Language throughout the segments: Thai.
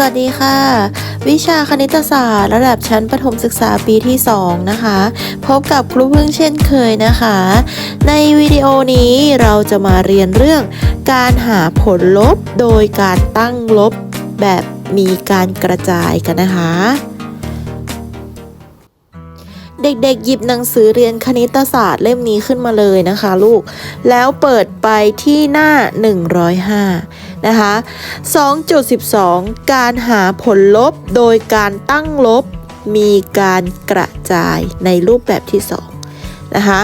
สวัสดีค่ะ วิชาคณิตศาสตร์ ระดับชั้นประถมศึกษาปีที่ 2 นะคะ พบกับครูพึ่งเช่นเคยนะคะ ในวิดีโอนี้เราจะมาเรียนเรื่อง การหาผลลบโดยการตั้งลบแบบมีการกระจายกันนะคะ เด็กๆหยิบหนังสือเรียนคณิตศาสตร์เล่มนี้ขึ้นมาเลยนะคะลูก แล้วเปิดไปที่หน้า 105 นะคะ 2.12 การหาผลลบโดยการตั้งลบมีการกระจายในรูปแบบที่ 2นะคะ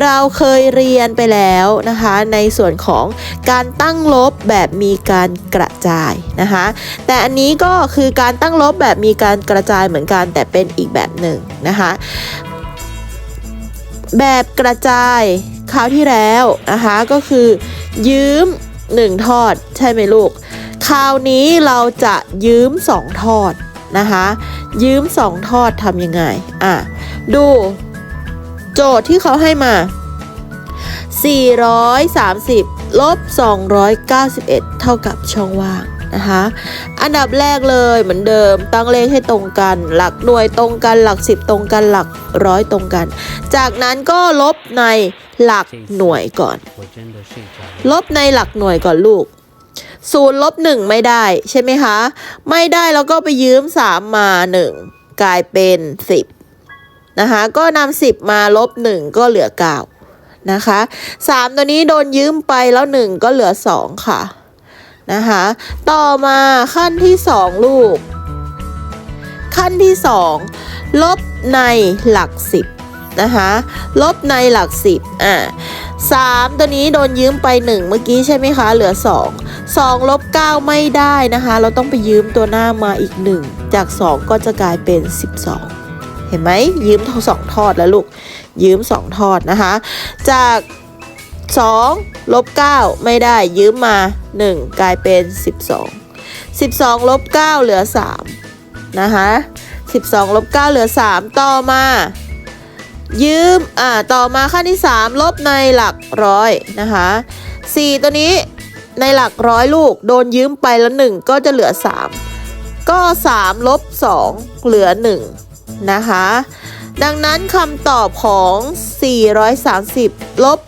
เราเคยเรียนไปแล้วนะคะในส่วนของการตั้งลบแบบมีการกระจายนะคะแต่อันนี้ก็คือการตั้งลบแบบมีการกระจายเหมือนกันแต่เป็นอีกแบบหนึ่งนะคะแบบกระจายคราวที่แล้วนะคะก็คือยืม 1 ทอด ใช่ไหมลูก คราวนี้เราจะยืม 2 ทอดนะคะ ยืม 2 ทอดทำยังไง อะ ดู โจทย์ที่เขาให้มา 430 ลบ 291 เท่ากับช่องว่าง นะคะ อันดับแรกเลยเหมือนเดิมตั้งเลขให้ตรงกัน หลักหน่วยตรงกันหลัก 10 ตรงกันหลักร้อยตรงกัน จากนั้นก็ลบในหลักหน่วยก่อน ลบในหลักหน่วยก่อนลูกศูนย์ลบหนึ่งไม่ได้ใช่ไหมคะ ไม่ได้แล้วก็ไปยืมสามมาหนึ่งกลายเป็นสิบนะคะก็นำสิบมาลบหนึ่งก็เหลือเก้านะคะสามตัวนี้โดนยืมไปแล้วหนึ่งก็เหลือสองค่ะ นะคะ ต่อมาขั้นที่สองลูก ขั้นที่สองลบในหลักสิบนะคะลบในหลักสิบอะสามตัวนี้โดนยืมไป 1 เมื่อกี้ใช่ไหมคะ เหลือ 2 2ลบ9ไม่ได้นะคะ เราต้องไปยืมตัวหน้ามาอีก 1 จาก 2 ก็จะกลายเป็น 12 เห็นไหมยืมทั้งสองทอดแล้วลูกยืม 2 ทอดนะคะ จาก 2ลบ9ไม่ได้ยืมมา 1 กลายเป็น 12 12ลบ9เหลือ 3 นะคะ12ลบ9เหลือ 3 ต่อมา ยืมอ่าต่อมาขั้นที่ 3 ลบในหลักร้อยนะคะ4ตัวนี้ในหลักร้อยลูกโดนยืมไปแล้ว 1 ก็จะเหลือ 3 ก็ 3 ลบ 2 เหลือ 1 นะคะ ดังนั้นคำตอบของ 430 ลบ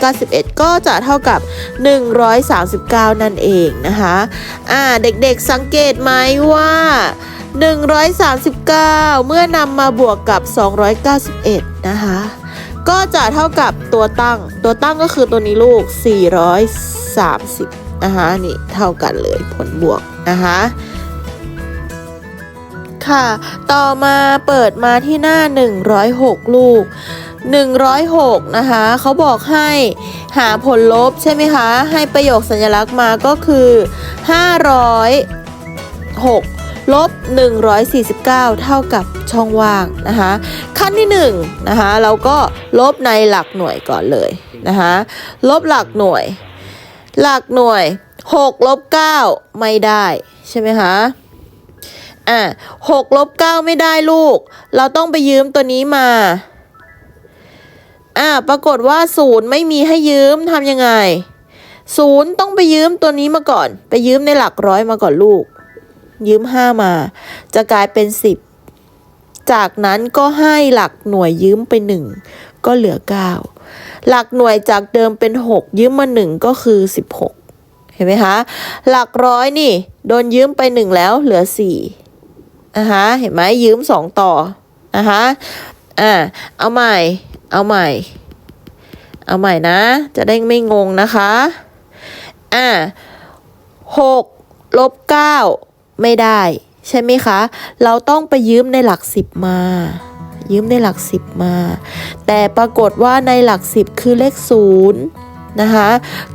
291 ก็จะเท่ากับ 139 นั่นเองนะคะอ่าเด็กๆสังเกตไหมว่า 139 เมื่อนำมาบวกกับ 291 นะคะก็จะเท่ากับตัวตั้ง ตัวตั้งก็คือตัวนี้ลูก 430 นะคะนี่เท่ากันเลยผลบวกนะคะ ค่ะ ต่อมาเปิดมาที่หน้า 106 ลูก 106 นะคะ เขาบอกให้หาผลลบใช่ไหมคะ ให้ประโยคสัญลักษณ์มาก็คือ 506 ลบ 149 เท่ากับช่องว่างนะคะ ขั้นที่1นะคะ เราก็ลบในหลักหน่วยก่อนเลยนะคะ ลบหลักหน่วย หลักหน่วย6ลบ9ไม่ได้ใช่ไหมคะ อะหกลบเก้าไม่ได้ลูก เราต้องไปยืมตัวนี้มา อะปรากฏว่าศูนย์ไม่มีให้ยืมทำยังไงศูนย์ต้องไปยืมตัวนี้มาก่อน ไปยืมในหลักร้อยมาก่อนลูก ยืมห้ามา จะกลายเป็นสิบจากนั้นก็ให้หลักหน่วยยืมไปหนึ่งก็เหลือเก้าหลักหน่วยจากเดิมเป็นหกยืมมาหนึ่งก็คือสิบหกเห็นไหมคะ หลักร้อยนี่ โดนยืมไปหนึ่งแล้วเหลือสี่ นะคะเห็นไหมยืมสองต่อนะคะอ่าเอาใหม่ เอาใหม่ เอาใหม่นะ จะได้ไม่งงนะคะอ่าหกลบเก้าไม่ได้ ใช่ไหมคะ เราต้องไปยืมในหลักสิบมา ยืมในหลักสิบมา แต่ปรากฏว่าในหลักสิบคือเลขศูนย์นะคะ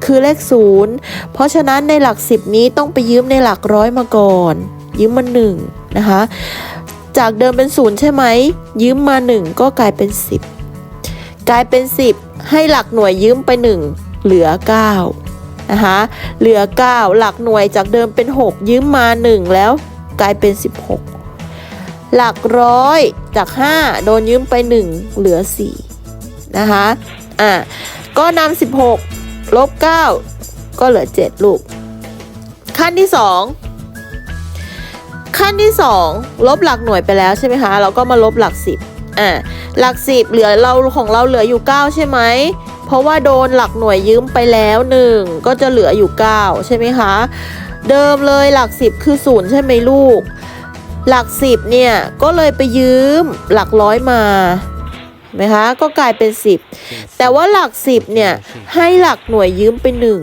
คือเลขศูนย์เพราะฉะนั้นในหลักสิบนี้ต้องไปยืมในหลักร้อยมาก่อน ยืมมาหนึ่งนะคะ จากเดิมเป็นศูนย์ใช่ไหม ยืมมาหนึ่งก็กลายเป็นสิบกลายเป็นสิบให้หลักหน่วยยืมไปหนึ่งเหลือเก้านะคะเหลือเก้าหลักหน่วยจากเดิมเป็นหกยืมมาหนึ่งแล้วกลายเป็นสิบหกหลักร้อยจากห้าโดนยืมไปหนึ่งเหลือสี่นะคะอะก็นำสิบหกลบเก้าก็เหลือเจ็ดลูกขั้นที่สอง ขั้นที่สองลบหลักหน่วยไปแล้วใช่ไหมคะ เราก็มาลบหลักสิบอ่าหลักสิบเหลือเราของเราเหลืออยู่ 9 ใช่ไหม เพราะว่าโดนหลักหน่วยยืมไปแล้วหนึ่งก็จะเหลืออยู่ 9 ใช่ไหมคะ เดิมเลยหลักสิบคือศูนย์ใช่ไหมลูก หลักสิบเนี่ย ก็เลยไปยืมหลักร้อยมาไหมคะก็กลายเป็น 10 แต่ว่าหลักสิบเนี่ย ให้หลักหน่วยยืมไปหนึ่ง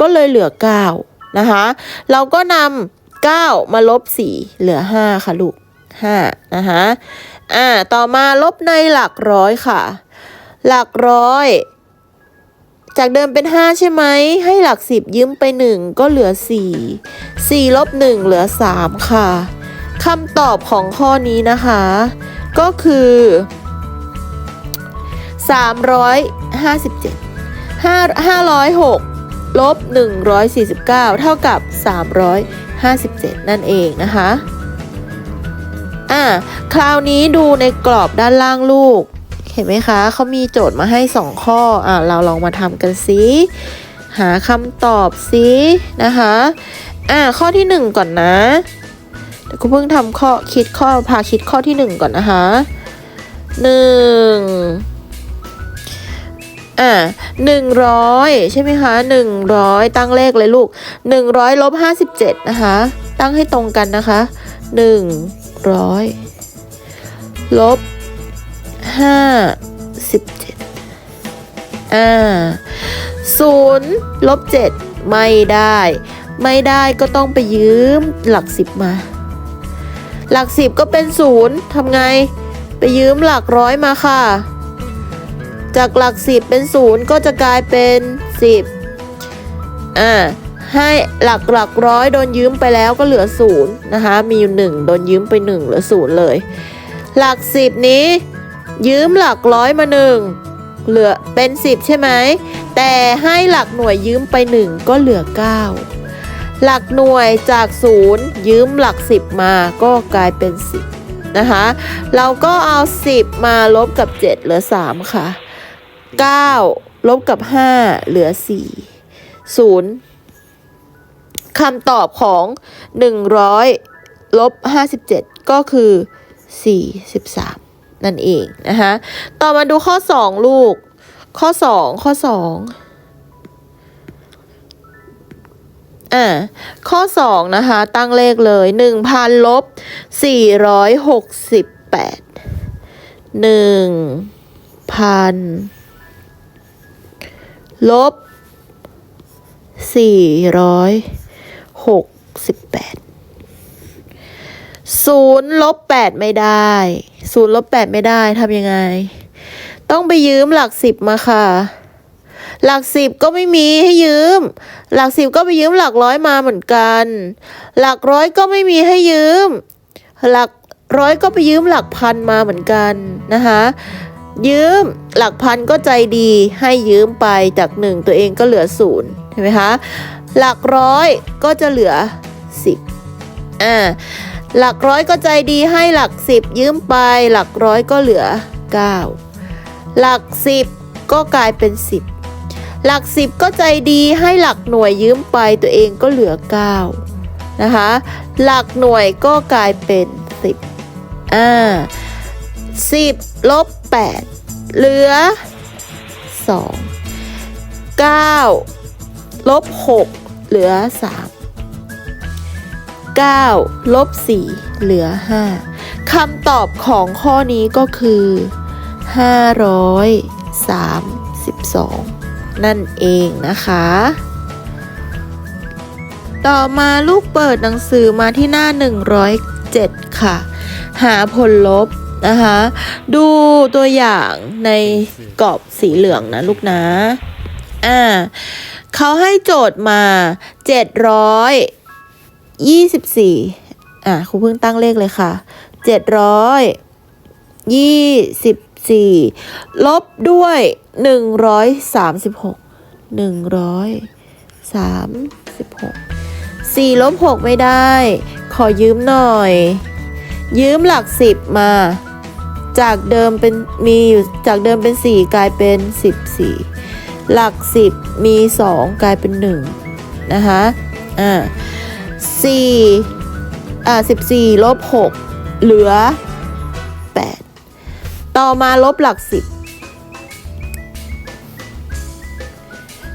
ก็เลยเหลือ 9 นะคะ เราก็นำ 9 มาลบ 4 เหลือ 5 ค่ะลูก5นะคะอ่าต่อมาลบในหลักร้อยค่ะ หลักร้อย จากเดิมเป็น 5 ใช่ไหม ให้หลัก 10 ยืมไป 1 ก็เหลือ 4 4ลบ1เหลือ 3 ค่ะคำตอบของข้อนี้นะคะ ก็คือ 357 5 506ลบ149 เท่ากับ 57 นั่นเองนะคะอ่าคราวนี้ดูในกรอบด้านล่างลูก เห็นไหมคะ เขามีโจทย์มาให้ 2 ข้ออ่าเราลองมาทำกันสิหาคำตอบสินะคะอ่าข้อที่ 1 ก่อนนะเดี๋ยวคุณเพิ่งทำข้อคิดข้อพาคิดข้อที่ 1 ก่อนนะคะหนึ่ง อ่าหนึ่งร้อยใช่ไหมคะหนึ่งร้อยตั้งเลขเลยลูกหนึ่งร้อยลบห้าสิบเจ็ดนะคะ ตั้งให้ตรงกันนะคะหนึ่งร้อยลบห้าสิบเจ็ดอ่าศูนย์ลบเจ็ดไม่ได้ ไม่ได้ก็ต้องไปยืมหลักสิบมา หลักสิบก็เป็นศูนย์ทำไง ไปยืมหลักร้อยมาค่ะ จากหลักสิบเป็นศูนย์ก็จะกลายเป็นสิบอ่าให้หลักหลักร้อยโดนยืมไปแล้วก็เหลือศูนย์นะคะมีอยู่หนึ่งโดนยืมไปหนึ่งเหลือศูนย์เลย หลักสิบนี้ ยืมหลักร้อยมาหนึ่งเหลือเป็นสิบใช่ไหมแต่ให้หลักหน่วยยืมไปหนึ่งก็เหลือเก้าหลักหน่วยจากศูนย์ยืมหลักสิบมาก็กลายเป็นสิบนะคะ เราก็เอา10มาลบกับ7เหลือ3ค่ะ 9ลบกับ 5 เหลือ 4 0คำตอบของ 100ลบ57 ก็คือ 43 นั่นเองนะคะต่อมาดูข้อ 2 ลูก ข้อ 2 ข้อ 2อ่าข้อ 2 นะคะ ตั้งเลขเลย 1,000ลบ468 1,000 ลบ468ศูนย์ลบ8ไม่ได้ศูนย์ลบ8ไม่ได้ทำยังไง ต้องไปยืมหลัก10มาค่ะ หลักสิบก็ไม่มีให้ยืม หลักสิบก็ไปยืมหลักร้อยมาเหมือนกัน หลักร้อยก็ไม่มีให้ยืม หลักร้อยก็ไปยืมหลักพันมาเหมือนกันนะคะ ยืมหลักพันก็ใจดีให้ยืมไปจากหนึ่งตัวเองก็เหลือศูนย์เห็นไหมคะหลักร้อยก็จะเหลือสิบอ่าหลักร้อยก็ใจดีให้หลักสิบยืมไป หลักร้อยก็เหลือเก้าหลักสิบก็กลายเป็นสิบหลักสิบก็ใจดีให้หลักหน่วยยืมไปตัวเองก็เหลือ 9 นะคะ หลักหน่วยก็กลายเป็น 10อ่า10 ลบ 8 เหลือ 2 9 ลบ 6 เหลือ 3 9 ลบ 4 เหลือ 5 คำตอบของข้อนี้ก็คือ 532 นั่นเองนะคะ ต่อมาลูกเปิดหนังสือมาที่หน้า 107 ค่ะ หาผลลบ นะคะ ดูตัวอย่างในกรอบสีเหลืองนะลูกนะ อ่าเขาให้โจทย์มา724อ่าครูเพิ่งตั้งเลขเลยค่ะ700ยี่สิบสี่ลบด้วยหนึ่งร้อยสามสิบหกหนึ่งร้อยสามสิบหกสี่ลบหกไม่ได้ ขอยืมหน่อย ยืมหลักสิบมา จากเดิมเป็นมีอยู่จากเดิมเป็นสี่กลายเป็นสิบสี่หลักสิบมีสองกลายเป็นหนึ่งนะคะอ่าสี่อ่าสิบสี่ลบหกเหลือแปดต่อมาลบหลักสิบ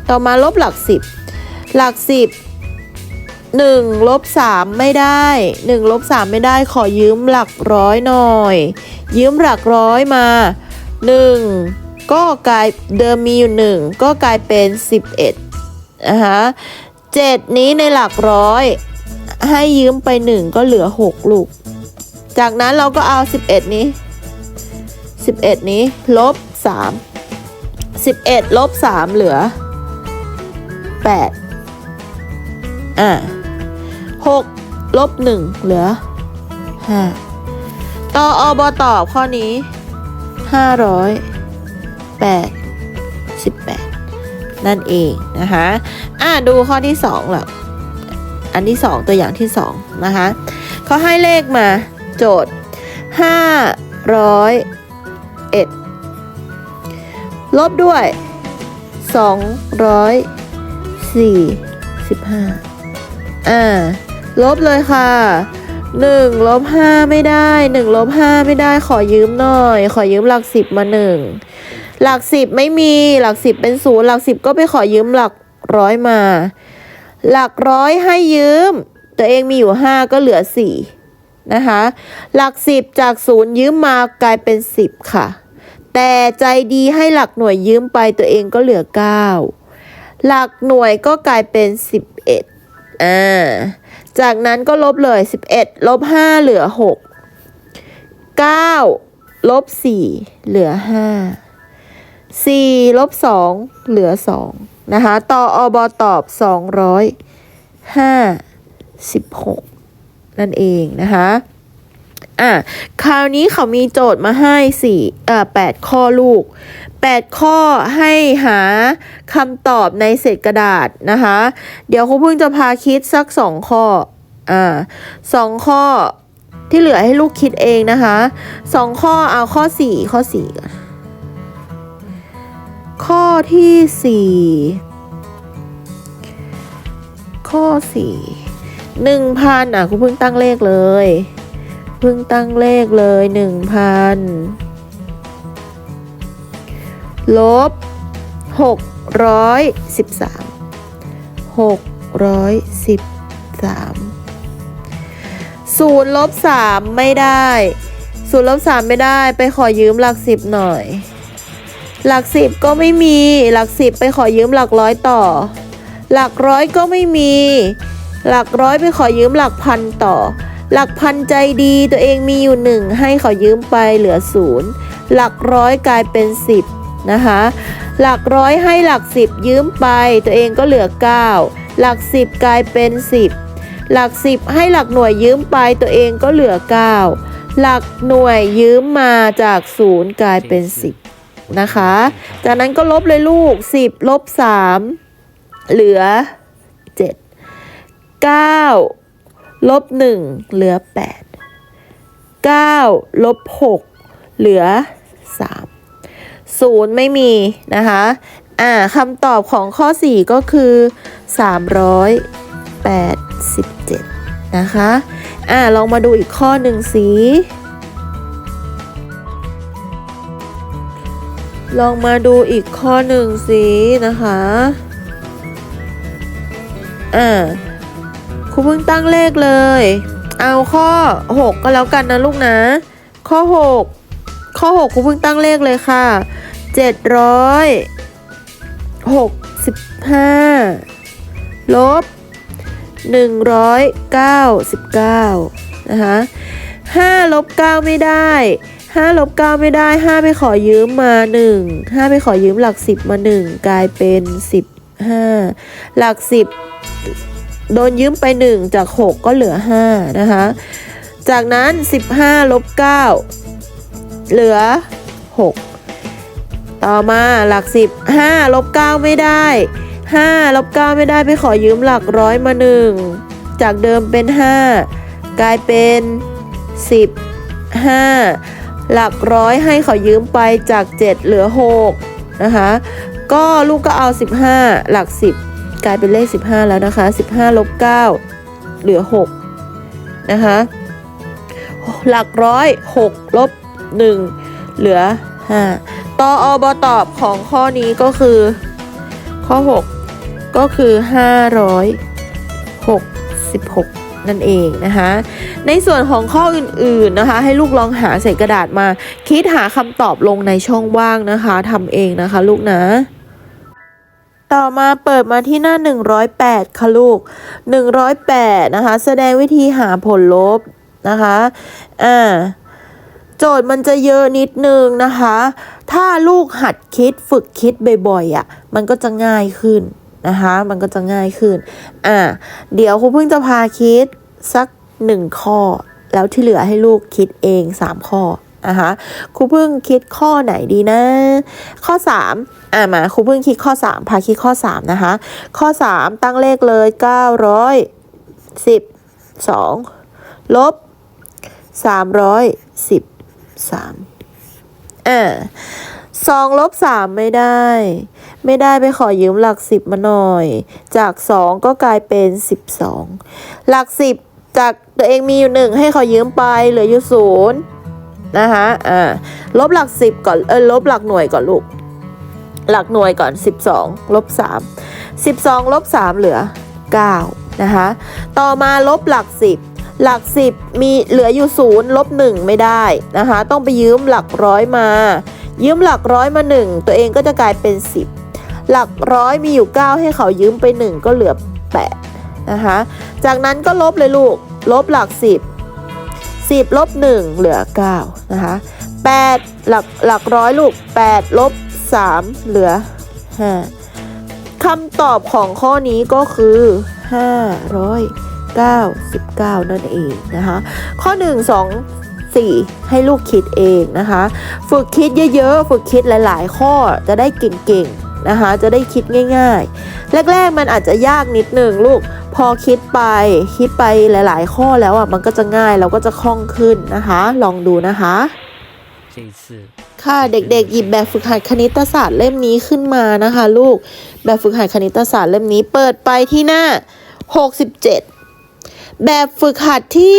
ต่อมาลบหลักสิบหลักสิบหนึ่งลบสามไม่ได้หนึ่งลบสามไม่ได้ขอยืมหลักร้อยหน่อย ยืมหลักร้อยมาหนึ่งก็กลายเดิมมีอยู่หนึ่งก็กลายเป็นสิบเอ็ดนะคะเจ็ดนี้ในหลักร้อย ให้ยืมไปหนึ่งก็เหลือหกลูก จากนั้นเราก็เอาสิบเอ็ดนี้สิบเอ็ดนี้ลบสามสิบเอ็ดลบสามเหลือแปดอ่าหกลบหนึ่งเหลือห้า ตออบตอบข้อนี้ห้าร้อยแปดสิบแปดนั่นเองนะคะอ่าดูข้อที่สองแล้วอันที่สองตัวอย่างที่สองนะคะเขาให้เลขมาโจทย์ห้าร้อยเอ็ดลบด้วยสองร้อยสี่สิบห้าอ่าลบเลยค่ะ หนึ่งลบห้าไม่ได้หนึ่งลบห้าไม่ได้ขอยืมหน่อย ขอยืมหลักสิบมาหนึ่งหลักสิบไม่มีหลักสิบเป็นศูนย์หลักสิบก็ไปขอยืมหลักร้อยมา หลักร้อยให้ยืม ตัวเองมีอยู่ 5 ก็เหลือ4นะคะหลัก 10 จากศูนย์ยืมมากลายเป็น 10 ค่ะ แต่ใจดีให้หลักหน่วยยืมไปตัวเองก็เหลือ 9 หลักหน่วยก็กลายเป็น 11อ่า จากนั้นก็ลบเลย 11 ลบ 5 เหลือ 6 9 ลบ 4 เหลือ 5 4 ลบ 2 เหลือ 2 นะคะ ต่ออบตอบ 256 นั่นเองนะคะอะคราวนี้เขามีโจทย์มาให้สี่เอ่อแปดข้อลูก แปดข้อให้หาคำตอบในเศษกระดาษนะคะ เดี๋ยวครูเพิ่งจะพาคิดสักสองข้ออ่าสองข้อที่เหลือให้ลูกคิดเองนะคะสองข้อเอาข้อสี่ข้อสี่ก่อนข้อที่สี่ข้อสี่หนึ่งพันอะครูเพิ่งตั้งเลขเลย เพิ่งตั้งเลขเลยหนึ่งพัน ลบหกร้อยสิบสามหกร้อยสิบสามศูนย์ลบสามไม่ได้ศูนย์ลบสามไม่ได้ ไปขอยืมหลักสิบหน่อย หลักสิบก็ไม่มีหลักสิบไปขอยืมหลักร้อยต่อ หลักร้อยก็ไม่มี หลักร้อยไปขอยืมหลักพันต่อ หลักพันใจดีตัวเองมีอยู่หนึ่งให้ขายืมไปเหลือศูนย์หลักร้อยกลายเป็นสิบ นะคะ หลักร้อยให้หลักสิบยืมไป ตัวเองก็เหลือเก้าหลักสิบกลายเป็นสิบหลักสิบให้หลักหน่วยยืมไปตัวเองก็เหลือเก้าหลักหน่วยยืมมาจากศูนย์กลายเป็นสิบนะคะ จากนั้นก็ลบเลยลูกสิบลบสามเหลือเจ็ดเก้าลบหนึ่งเหลือแปดเก้าลบหกเหลือสาม ศูนย์ไม่มีนะคะอ่าคำตอบของข้อ 4 ก็คือ 387 นะคะอ่าลองมาดูอีกข้อหนึ่งสิลองมาดูอีกข้อหนึ่งสินะคะอ่าครูเพิ่งตั้งเลขเลย เอาข้อ 6 ก็แล้วกันนะลูกนะ ข้อ 6 ข้อ6ครูเพิ่งตั้งเลขเลยค่ะ 765 ลบ 199 นะคะ5ลบ 9 ไม่ได้5ลบ 9 ไม่ได้ 5 ไปขอยืมมา 1 5 ไปขอยืมหลัก 10 มา 1 กลายเป็น 15 หลัก 10 โดนยืมไป 1 จาก 6 ก็เหลือ 5 นะคะ จากนั้น 15ลบ9 เหลือ 6 ต่อมาหลัก 10 5ลบ9ไม่ได้ 5ลบ9ไม่ได้ไปขอยืมหลักร้อยมา 1 จากเดิมเป็น 5 กลายเป็น 10 5 หลักร้อยให้ขอยืมไปจาก 7 เหลือ 6 นะคะ ก็ลูกก็เอา 15 หลัก 10 กลายเป็นเลข 15 แล้วนะคะ 15ลบ9เหลือ 6 นะคะหลักร้อยหกลบ หนึ่งเหลือห้าต่ออบตอบของข้อนี้ก็คือ ข้อ 6 ก็คือ 566 นั่นเองนะคะ ในส่วนของข้ออื่นๆนะคะ ให้ลูกลองหาใส่กระดาษมา คิดหาคำตอบลงในช่องว่างนะคะทำเองนะคะลูกนะต่อมาเปิดมาที่หน้า 108 ค่ะลูก 108 นะคะ แสดงวิธีหาผลลบนะคะ อ่า โจทย์มันจะเยอะนิดนึงนะคะ ถ้าลูกหัดคิดฝึกคิดบ่อยๆอะ่ะ มันก็จะง่ายขึ้นนะคะ มันก็จะง่ายขึ้น อ่า เดี๋ยวครูเพิ่งจะพาคิดสักหนึ่งข้อ แล้วที่เหลือให้ลูกคิดเองสามข้อนะคะครูเพิ่งคิดข้อไหนดีนะ ข้อสามอ่ามาครูเพิ่งคิดข้อสามพาคิดข้อสามนะคะ ข้อสามตั้งเลขเลยเก้าร้อยสิบสองลบ สามร้อยสิบสามอ่าสองลบสามไม่ได้ ไม่ได้ไปขอยืมหลักสิบมาหน่อย จากสองก็กลายเป็นสิบสองหลักสิบจากตัวเองมีอยู่หนึ่งให้เขายืมไปเหลืออยู่ศูนย์นะคะอ่าลบหลักสิบก่อนเออลบหลักหน่วยก่อนลูก หลักหน่วยก่อน12ลบ3 12ลบ3เหลือ9นะคะต่อมาลบหลัก10 หลัก 10 มีเหลืออยู่0ลบ1ไม่ได้นะคะ ต้องไปยืมหลักร้อยมา ยืมหลักร้อยมา 1 ตัวเองก็จะกลายเป็น 10 หลักร้อยมีอยู่ 9 ให้เขายืมไป 1 ก็เหลือ8นะคะจากนั้นก็ลบเลยลูก ลบหลัก 10 10ลบ1เหลือ9นะคะ8หลักหลักร้อยลูก8ลบ3เหลือ5คำตอบของข้อนี้ก็คือ 19 19 นั่นเองนะคะ ข้อ 1 2 4 ให้ลูกคิดเองนะคะ ฝึกคิดเยอะๆ ฝึกคิดหลาย ๆ ข้อจะได้เก่งๆนะคะ จะได้คิดง่ายๆ แรกๆ มันอาจจะยากนิดหนึ่งลูกพอคิดไปคิดไปหลาย ๆ ข้อแล้วอะมันก็จะง่ายเราก็จะคล่องขึ้นนะคะ ลองดูนะคะค่ะเด็กๆ หยิบแบบฝึกหัดคณิตศาสตร์เล่มนี้ขึ้นมานะคะ ลูกแบบฝึกหัดคณิตศาสตร์เล่มนี้เปิดไปที่หน้า 67 แบบฝึกหัดที่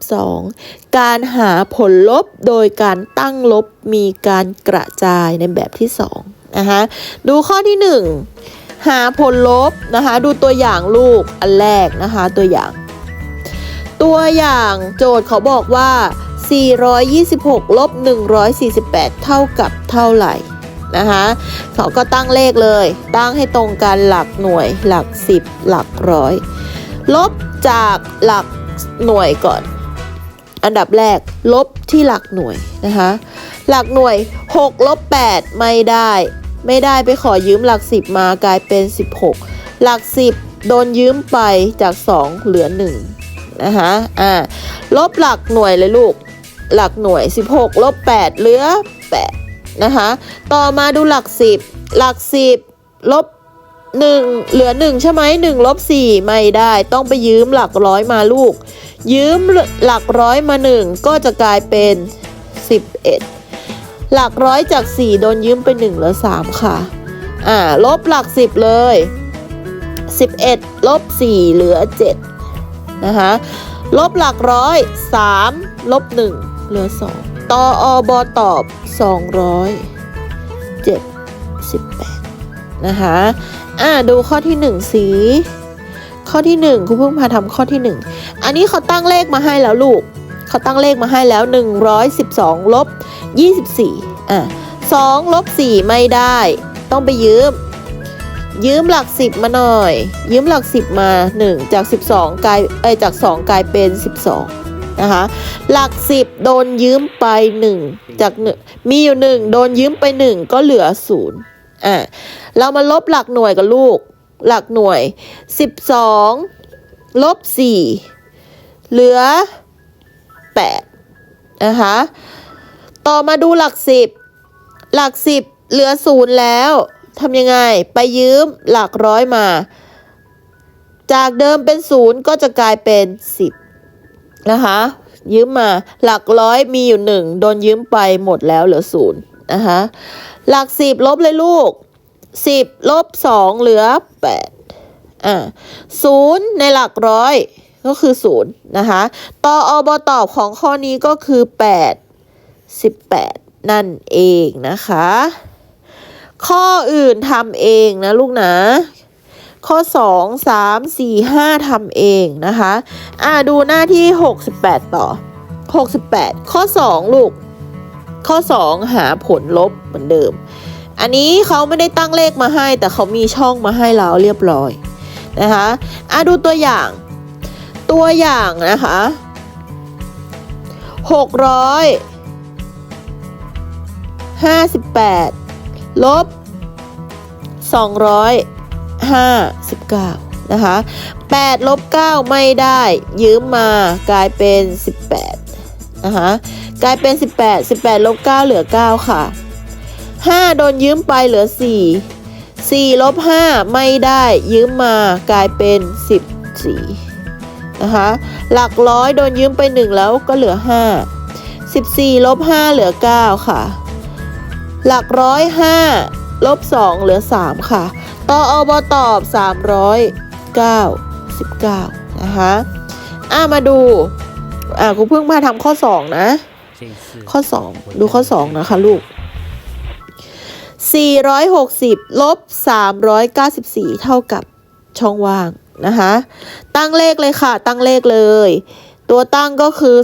2.12 การหาผลลบโดยการตั้งลบมีการกระจายในแบบที่2นะคะดูข้อที่ 1 หาผลลบนะคะดูตัวอย่างลูกอันแรกนะคะตัวอย่าง ตัวอย่างโจทย์เขาบอกว่า 426 ลบ 148 เท่ากับเท่าไหร่นะคะเขาก็ตั้งเลขเลย ตั้งให้ตรงกันหลักหน่วยหลัก 10 หลักร้อยลบ จากหลักหน่วยก่อน อันดับแรกลบที่หลักหน่วยนะคะหลักหน่วย6ลบ8ไม่ได้ ไม่ได้ไปขอยืมหลัก 10 มากลายเป็น 16 หลัก 10 โดนยืมไปจาก 2 เหลือ1นะคะอ่าลบหลักหน่วยเลยลูก หลักหน่วย 16ลบ8เหลือ8นะคะต่อมาดูหลัก 10 หลัก 10ลบ 1เหลือ1ใช่ไหม1ลบ4ไม่ได้ต้องไปยืมหลักร้อยมาลูก ยืมหลักร้อยมา1ก็จะกลายเป็น 11 หลักร้อยจาก 4 โดนยืมไป1เหลือ3ค่ะอ่าลบหลัก 10 เลย 11 ลบ 4 เหลือ 7 นะคะลบหลักร้อย 3 ลบ 1 เหลือ 2ต่ออบตอบ278 นะคะอ่าดูข้อที่ 1 สี ข้อที่ 1ครูเพิ่งพาทำข้อที่ 1 อันนี้เขาตั้งเลขมาให้แล้วลูกเขาตั้งเลขมาให้แล้ว 112ลบ24อะ2ลบ4ไม่ได้ ต้องไปยืม ยืมหลัก 10 มาหน่อย ยืมหลัก 10 มา 1 จาก 12กลายเอ้จาก 2 กลายเป็น 12นะคะหลัก 10 โดนยืมไป 1 จาก 1 มีอยู่ 1 โดนยืมไป 1 ก็เหลือ 0 อะเรามาลบหลักหน่วยกับลูก หลักหน่วย 12 ลบ 4 เหลือ 8 นะคะ ต่อมาดูหลัก 10 หลัก 10 เหลือ 0 แล้วทำยังไง ไปยืมหลักร้อยมา จากเดิมเป็น 0 ก็จะกลายเป็น 10 นะคะ ยืมมา หลักร้อยมีอยู่ 1 โดนยืมไปหมดแล้วเหลือ 0 นะคะ หลัก10ลบเลยลูก10ลบ2เหลือ8อ่าศูนย์ในหลักร้อยก็คือศูนย์นะคะตออบตอบของข้อนี้ก็คือแปดสิบแปดนั่นเองนะคะ ข้ออื่นทำเองนะลูกนะข้อ 2 3 4 5ทำเองนะคะ อ่าดูหน้าที่ 68 ต่อ 68 ข้อ 2 ลูก ข้อ 2 หาผลลบเหมือนเดิม อันนี้เขาไม่ได้ตั้งเลขมาให้ แต่เขามีช่องมาให้เราเรียบร้อยนะคะอ่าดูตัวอย่าง ตัวอย่างนะคะ600 58ลบ259นะคะ8ลบ9ไม่ได้ ยืมมากลายเป็น18 นะคะกลายเป็น 18 18ลบ9เหลือ 9 ค่ะ 5 โดนยืมไปเหลือ 4 4ลบ5ไม่ได้ยืมมากลายเป็น 14นะคะหลักร้อยโดนยืมไป 1 แล้วก็เหลือ 5 14ลบ5เหลือ 9 ค่ะ หลักร้อยห้าลบสองเหลือสามค่ะต่ออบตอบสามร้อยเก้าสิบเก้านะคะอ่ามาดู อ่าครูเพิ่งมาทำข้อสองนะ这次ข้อสองดูข้อสองนะคะลูกสี่ร้อยหกสิบลบสามร้อยเก้าสิบสี่เท่ากับช่องว่างนะคะ ตั้งเลขเลยค่ะ ตั้งเลขเลย ตัวตั้งก็คือ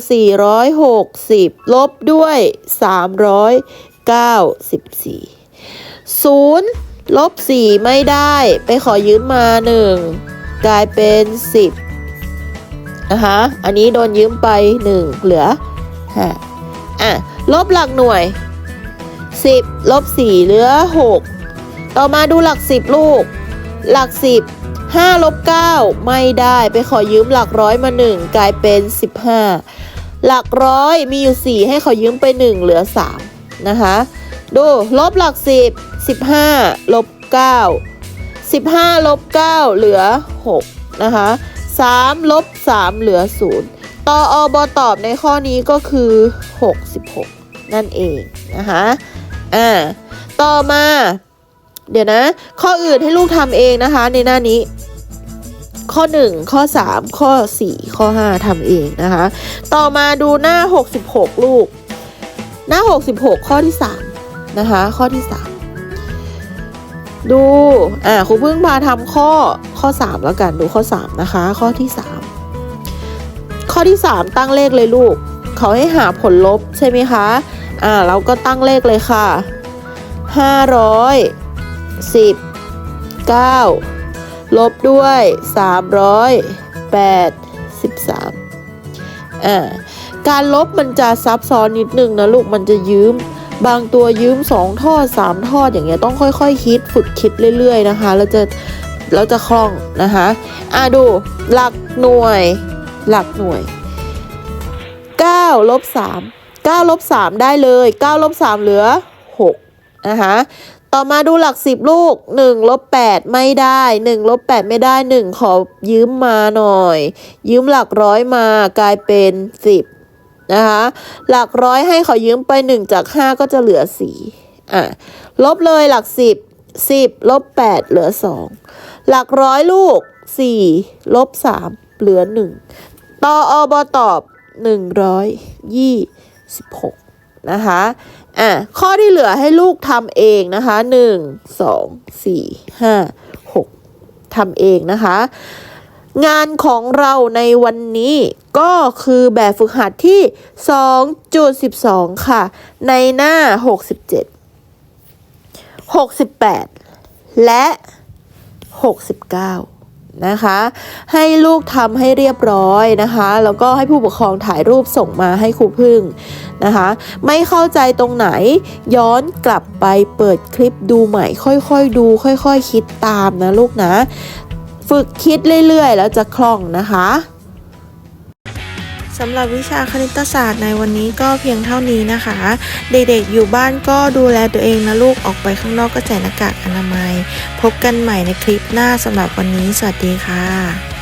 460 ลบด้วย 394 0ลบ4ไม่ได้ ไปขอยืมมา 1 กลายเป็น 10 นะคะ อันนี้โดนยืมไป 1 เหลือ5อะ ลบหลักหน่วย 10 ลบ 4 เหลือ 6 ต่อมาดูหลัก 10 ลูก หลัก 10 5ลบ9ไม่ได้ไปขอยืมหลักร้อยมา 1 กลายเป็น 15 หลักร้อยมีอยู่ 4 ให้ขอยืมไป 1 เหลือ 3 นะคะ ดูลบหลัก 10 15ลบ9 15ลบ9เหลือ 6 นะคะ 3 ลบ 3 เหลือ 0 ตออบตอบในข้อนี้ก็คือ 66 นั่นเองนะคะอ่าต่อมา เดี๋ยวนะ ข้ออื่นให้ลูกทำเองนะคะ ในหน้านี้ ข้อ 1 ข้อ 3 ข้อ 4 ข้อ 5ทำเองนะคะ ต่อมาดูหน้า 66 ลูก หน้า 66 ข้อที่ 3 นะคะ ข้อที่ 3 ดูอ่าครูเพิ่งพาทำข้อข้อ 3 แล้วกันดูข้อ 3 นะคะ ข้อที่ 3 ข้อที่ 3 ตั้งเลขเลยลูก เขาให้หาผลลบใช่ไหมคะอ่าเราก็ตั้งเลขเลยค่ะ500สิบเก้าลบด้วยสามร้อยแปดสิบสามอ่าการลบมันจะซับซ้อนนิดนึงนะลูกมันจะยืม บางตัวยืมสองทอดสามทอดอย่างเงี้ยต้องค่อยๆคคิดฝึกคิดเรื่อยๆนะคะแล้วจะแล้วจะคล่องนะคะอ่าดูหลักหน่วย หลักหน่วย9ลบ3 9ลบ3ได้เลย9ลบ3เหลือ6นะคะต่อมาดูหลักสิบลูก1ลบ8ไม่ได้1ลบ8ไม่ได้ 1 ขอยืมมาหน่อย ยืมหลักร้อยมากลายเป็น 10 นะคะหลักร้อยให้เขอยืมไป 1 จาก 5 ก็จะเหลือ4อะลบเลยหลัก 10 10ลบ8เหลือ 2 หลักร้อยลูก 4 ลบ 3 เหลือ 1ต่ออบตอบ 126 นะคะอะข้อที่เหลือให้ลูกทำเองนะคะหนึ่งสองสี่ห้าหกทำเองนะคะ งานของเราในวันนี้ก็คือแบบฝึกหัดที่ 2.12 ค่ะ ในหน้า 67 68 และ 69 นะคะ ให้ลูกทำให้เรียบร้อยนะคะ แล้วก็ให้ผู้ปกครองถ่ายรูปส่งมาให้ครูพึ่งนะคะ ไม่เข้าใจตรงไหนย้อนกลับไปเปิดคลิปดูใหม่ ค่อยๆดู ค่อยๆคคิดตามนะลูกนะ ฝึกคิดเรื่อยๆ แล้วจะคล่องนะคะสำหรับวิชาคณิตศาสตร์ในวันนี้ก็เพียงเท่านี้นะคะ เด็กๆอยู่บ้านก็ดูแลตัวเองนะลูกออกไปข้างนอกก็ใส่หน้ากากอนามัย พบกันใหม่ในคลิปหน้าสำหรับวันนี้ สวัสดีค่ะ